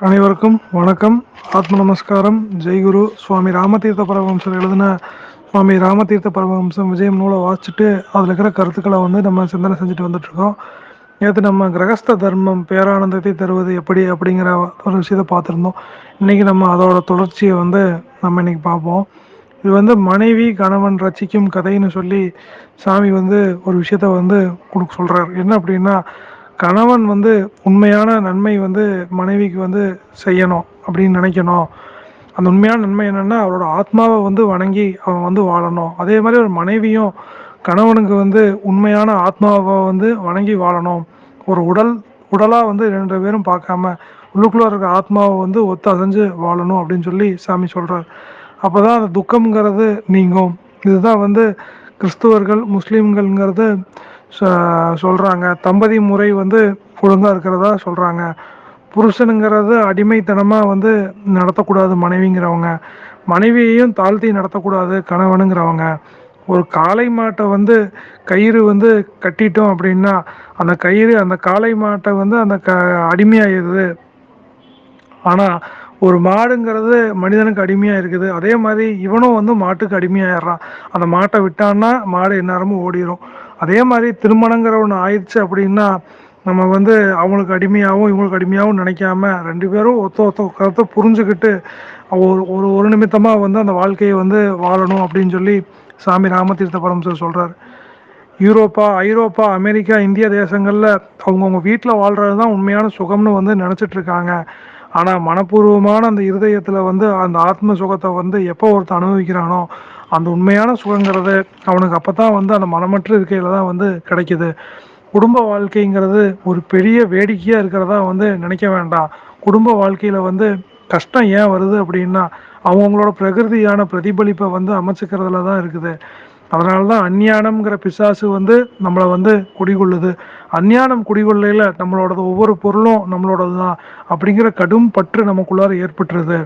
அனைவருக்கும் வணக்கம். ஆத்ம நமஸ்காரம். ஜெய்குரு சுவாமி ராமதீர்த்த பரமஹம்சர் எழுதின சுவாமி ராமதீர்த்த பரமஹம்சம் விஜயம் நூலை வாசிச்சுட்டு அதில் இருக்கிற கருத்துக்களை வந்து நம்ம சிந்தனை செஞ்சுட்டு வந்துட்ருக்கோம் நேற்று நம்ம கிரகஸ்த தர்மம் பேரானந்தத்தை தருவது எப்படி அப்படிங்கிற ஒரு விஷயத்தை பார்த்துருந்தோம். இன்றைக்கி நம்ம அதோட தொடர்ச்சியை வந்து நம்ம இன்னைக்கு பார்ப்போம். இது வந்து மனைவி கணவன் ரசிக்கும் கதைன்னு சொல்லி சாமி வந்து ஒரு விஷயத்த வந்து கொடுக்க சொல்கிறார் என்ன அப்படின்னா கணவன் வந்து உண்மையான நன்மை வந்து மனைவிக்கு வந்து செய்யணும் அப்படின்னு நினைக்கணும். அந்த உண்மையான நன்மை என்னென்னா அவரோட ஆத்மாவை வந்து வணங்கி அவன் வந்து வாழணும். அதே மாதிரி ஒரு மனைவியும் கணவனுக்கு வந்து உண்மையான ஆத்மாவை வந்து வணங்கி வாழணும். ஒரு உடல் உடலாக வந்து ரெண்டு பேரும் பார்க்காம உள்ளுக்குள்ளே இருக்க ஆத்மாவை வந்து ஒத்து அசைஞ்சு வாழணும் அப்படின்னு சொல்லி சாமி சொல்கிறார் அப்போ தான் அந்த துக்கம்ங்கிறது நீங்கும். இதுதான் வந்து கிறிஸ்துவர்கள் முஸ்லீம்கள்ங்கிறது சொல்கிறாங்க தம்பதி முறை வந்து ஒழுங்காக இருக்கிறதா சொல்கிறாங்க புருஷனுங்கிறது அடிமைத்தனமாக வந்து நடத்தக்கூடாது மனைவிங்கிறவங்க. மனைவியையும் தாழ்த்தி நடத்தக்கூடாது கணவனுங்கிறவங்க. ஒரு காளை மாட்டை வந்து கயிறு வந்து கட்டிட்டோம் அப்படின்னா அந்த கயிறு அந்த காளை மாட்டை வந்து அந்த க அடிமையாகிடுது ஆனால் ஒரு மாடுங்கிறது மனிதனுக்கு அடிமையாக இருக்குது அதே மாதிரி இவனும் வந்து மாட்டுக்கு அடிமையாயிடுறான். அந்த மாட்டை விட்டான்னா மாடு எந்நேரமும் ஓடிடும் அதே மாதிரி திருமணங்கிற ஒன்று ஆயிடுச்சு அப்படின்னா நம்ம வந்து அவங்களுக்கு அடிமையாகவும் இவங்களுக்கு அடிமையாகவும் நினைக்காம ரெண்டு பேரும் ஒத்த ஒத்த கருத்தை புரிஞ்சுக்கிட்டு ஒரு ஒரு ஒரு நிமித்தமாக வந்து அந்த வாழ்க்கையை வந்து வாழணும் அப்படின்னு சொல்லி சாமி ராமதீர்த்த பரமசர் சொல்கிறார் யூரோப்பா ஐரோப்பா அமெரிக்கா இந்திய தேசங்களில் அவங்கவுங்க வீட்டில் வாழ்கிறது தான் உண்மையான சுகம்னு வந்து நினச்சிட்டு இருக்காங்க ஆனால் மனப்பூர்வமான அந்த இருதயத்தில் வந்து அந்த ஆத்ம சுகத்தை வந்து எப்போ ஒருத்தர் அனுபவிக்கிறானோ அந்த உண்மையான சுகங்கிறது அவனுக்கு அப்போ தான் வந்து அந்த மனமற்ற இருக்கையில் தான் வந்து கிடைக்கிது. குடும்ப வாழ்க்கைங்கிறது ஒரு பெரிய வேடிக்கையாக இருக்கிறதா வந்து நினைக்க வேண்டாம். குடும்ப வாழ்க்கையில் வந்து கஷ்டம் ஏன் வருது அப்படின்னா அவங்களோட பிரகிருதியான பிரதிபலிப்பை வந்து அமைச்சுக்கிறதுல தான் இருக்குது. அதனால தான் அஞ்ஞானம்ங்கிற பிசாசு வந்து நம்மளை வந்து குடிகொள்ளுது. அஞ்ஞானம் குடிகொள்ளையில் நம்மளோடது ஒவ்வொரு பொருளும் நம்மளோடது தான் அப்படிங்கிற கடும் பற்று நமக்குள்ளார ஏற்பட்டுருது.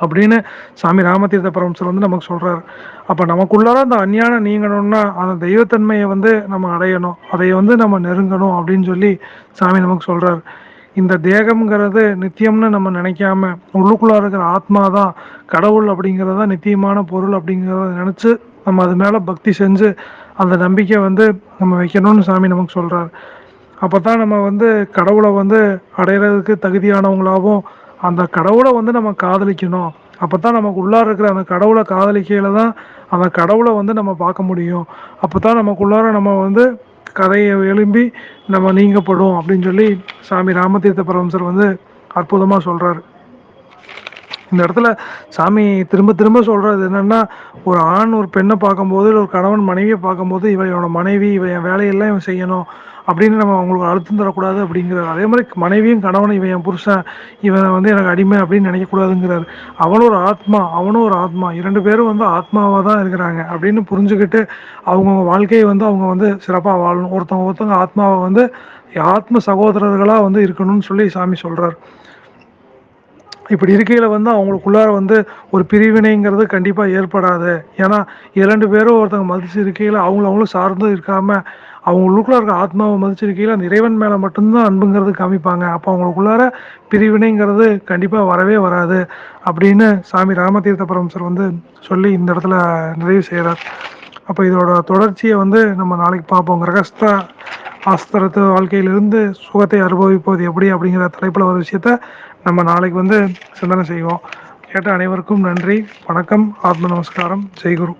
அப்படின்னு சாமி ராமதீர்த்த பரமசர் வந்து நமக்கு சொல்கிறார் அப்போ நமக்குள்ளார அந்த அஞ்ஞானம் நீங்கணும்னா அந்த தெய்வத்தன்மையை வந்து நம்ம அடையணும். அதை வந்து நம்ம நெருங்கணும் அப்படின்னு சொல்லி சாமி நமக்கு சொல்கிறார் இந்த தேகம்ங்கிறது நித்தியம்னு நம்ம நினைக்காம உள்ளுக்குள்ளே இருக்கிற ஆத்மா தான் கடவுள் அப்படிங்கிறது தான் நித்தியமான பொருள் அப்படிங்கிறத நினச்சி நம்ம அது மேலே பக்தி செஞ்சு அந்த நம்பிக்கை வந்து நம்ம வைக்கணும்னு சாமி நமக்கு சொல்கிறார் அப்போ தான் நம்ம வந்து கடவுளை வந்து அடையிறதுக்கு தகுதியானவங்களாகவும் அந்த கடவுளை வந்து நம்ம காதலிக்கணும். அப்போ தான் நமக்கு உள்ளார இருக்கிற அந்த கடவுளை காதலிக்கையில் தான் அந்த கடவுளை வந்து நம்ம பார்க்க முடியும். அப்போ தான் நமக்குள்ளார நம்ம வந்து கதையை எழும்பி நம்ம நீங்கப்படும் அப்படின்னு சொல்லி சாமி ராமதீர்த்த பரமசர் வந்து அற்புதமாக சொல்கிறாரு இந்த இடத்துல சாமி திரும்ப திரும்ப சொல்கிறது என்னென்னா ஒரு ஆண் ஒரு பெண்ணை பார்க்கும்போது இல்லை ஒரு கணவன் மனைவியை பார்க்கும்போது இவன் இவனோட மனைவி இவன் என் வேலையெல்லாம் இவன் செய்யணும் அப்படின்னு நம்ம அவங்களுக்கு அழுத்தம் தரக்கூடாது அப்படிங்கிறார். அதே மாதிரி மனைவியும் கணவன் இவன் என் புருஷன் இவன் வந்து எனக்கு அடிமை அப்படின்னு நினைக்கக்கூடாதுங்கிறாரு. அவனும் ஒரு ஆத்மா அவனும் ஒரு ஆத்மா. இரண்டு பேரும் வந்து ஆத்மாவாக தான் இருக்கிறாங்க அப்படின்னு புரிஞ்சுக்கிட்டு அவங்கவுங்க வாழ்க்கையை வந்து அவங்க வந்து சிறப்பாக வாழணும். ஒருத்தவங்க ஒருத்தவங்க ஆத்மாவை வந்து ஆத்ம சகோதரர்களாக வந்து இருக்கணும்னு சொல்லி சாமி சொல்கிறார் இப்படி இருக்கையில் வந்து அவங்களுக்குள்ளார வந்து ஒரு பிரிவினைங்கிறது கண்டிப்பாக ஏற்படாது. ஏன்னா இரண்டு பேரும் ஒருத்தவங்க மதிச்சு இருக்கையில் அவங்கள அவங்களும் சார்ந்தும் இருக்காமல் அவங்களுக்குள்ள இருக்க ஆத்மாவை மதிச்சிருக்கையில் அந்த இறைவன் மேலே மட்டும்தான் அன்புங்கிறது காமிப்பாங்க. அப்போ அவங்களுக்குள்ளார பிரிவினைங்கிறது கண்டிப்பாக வரவே வராது அப்படின்னு சாமி ராமதீர்த்த பரமசர் வந்து சொல்லி இந்த இடத்துல நிறைவு செய்கிறார் அப்போ இதோட தொடர்ச்சியை வந்து நம்ம நாளைக்கு பார்ப்போம். கிரகஸ்தா ஆஸ்திரத்து வாழ்க்கையிலிருந்து சுகத்தை அனுபவிப்பது எப்படி அப்படிங்கிற தலைப்பில் ஒரு விஷயத்த நம்ம நாளைக்கு வந்து சிந்தனை செய்வோம். கேட்ட அனைவருக்கும் நன்றி. வணக்கம். ஆத்ம நமஸ்காரம். ஜெய்குரு.